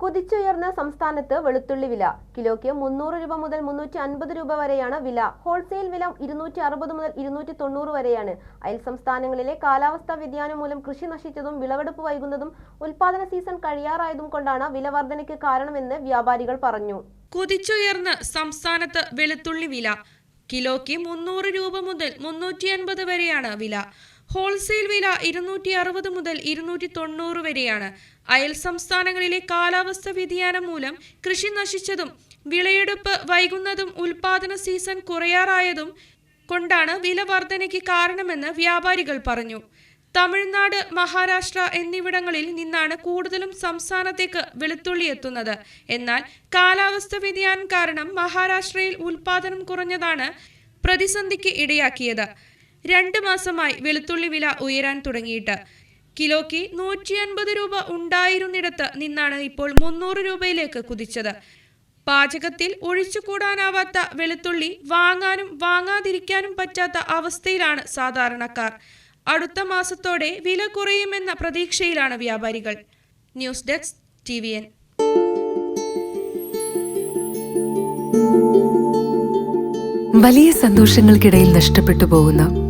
കുതിച്ചുയർന്ന സംസ്ഥാനത്ത് വെളുത്തുള്ളി വില. കിലോയ്ക്ക് മുന്നൂറ് രൂപ മുതൽ മുന്നൂറ്റി അൻപത് രൂപ വരെയാണ് വില. ഹോൾസെയിൽ വില ഇരുന്നൂറ്റി അറുപത് മുതൽ ഇരുന്നൂറ്റി തൊണ്ണൂറ് വരെയാണ്. അയൽ സംസ്ഥാനങ്ങളിലെ കാലാവസ്ഥാ വ്യതിയാനം മൂലം കൃഷി നശിച്ചതും വിളവെടുപ്പ് വൈകുന്നതും ഉൽപാദന സീസൺ കഴിയാറായതും കൊണ്ടാണ് വില വർധനയ്ക്ക് കാരണമെന്ന് വ്യാപാരികൾ പറഞ്ഞു. കുതിച്ചുയർന്ന് സംസ്ഥാനത്ത് വെളുത്തുള്ളി വില. കിലോയ്ക്ക് മുന്നൂറ് രൂപ മുതൽ മുന്നൂറ്റി അൻപത് വരെയാണ് വില. ഹോൾസെയിൽ വില ഇരുന്നൂറ്റി അറുപത് മുതൽ ഇരുന്നൂറ്റി തൊണ്ണൂറ് വരെയാണ്. അയൽ സംസ്ഥാനങ്ങളിലെ കാലാവസ്ഥ വ്യതിയാനം മൂലം കൃഷി നശിച്ചതും വിളയെടുപ്പ് വൈകുന്നതും ഉൽപാദന സീസൺ കുറയാറായതും കൊണ്ടാണ് വില വർധനയ്ക്ക് കാരണമെന്ന് വ്യാപാരികൾ പറഞ്ഞു. തമിഴ്നാട് മഹാരാഷ്ട്ര എന്നിവിടങ്ങളിൽ നിന്നാണ് കൂടുതലും സംസ്ഥാനത്തേക്ക് വെളുത്തുള്ളി എത്തുന്നത്. എന്നാൽ കാലാവസ്ഥ വ്യതിയാനം കാരണം മഹാരാഷ്ട്രയിൽ ഉൽപാദനം കുറഞ്ഞതാണ് പ്രതിസന്ധിക്ക് ഇടയാക്കിയത്. രണ്ട് മാസമായി വെളുത്തുള്ളി വില ഉയരാൻ തുടങ്ങിയിട്ട്. കിലോയ്ക്ക് നൂറ്റി അൻപത് രൂപ ഉണ്ടായിരുന്നിടത്ത് നിന്നാണ് ഇപ്പോൾ മുന്നൂറ് രൂപയിലേക്ക് കുതിച്ചത്. പാചകത്തിൽ ഒഴിച്ചുകൂടാനാവാത്ത വെളുത്തുള്ളി വാങ്ങാനും വാങ്ങാതിരിക്കാനും പറ്റാത്ത അവസ്ഥയിലാണ് സാധാരണക്കാർ. അടുത്ത മാസത്തോടെ വില കുറയുമെന്ന പ്രതീക്ഷയിലാണ് വ്യാപാരികൾ. News desk T V N വലിയ സന്തോഷങ്ങൾക്കിടയിൽ നഷ്ടപ്പെട്ടു പോകുന്ന